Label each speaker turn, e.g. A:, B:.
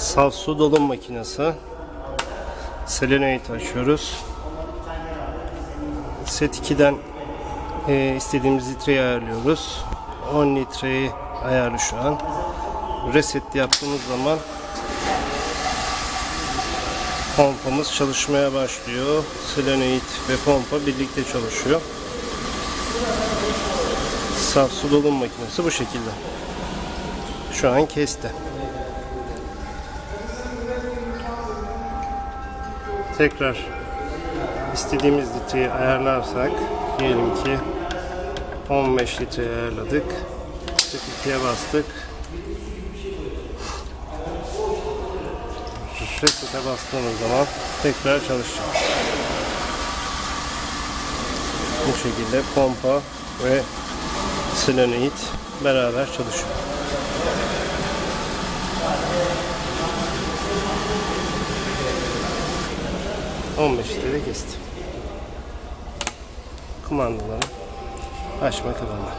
A: Saf su dolum makinesi. Selenoid açıyoruz. Set 2'den e, istediğimiz litreyi ayarlıyoruz. 10 litreyi ayarlı şu an. Reset yaptığımız zaman pompamız çalışmaya başlıyor. Selenoid ve pompa birlikte çalışıyor. Saf su dolum makinesi bu şekilde. Şu an kesti. Tekrar istediğimiz litreyi ayarlarsak diyelim ki 15 litre ayarladık. Set 2'ye bastık. Reset'e bastığımız zaman tekrar çalışacak. Bu şekilde pompa ve selenoid beraber çalışıyor. On beş litre kesti. Kumandaları açma kapama.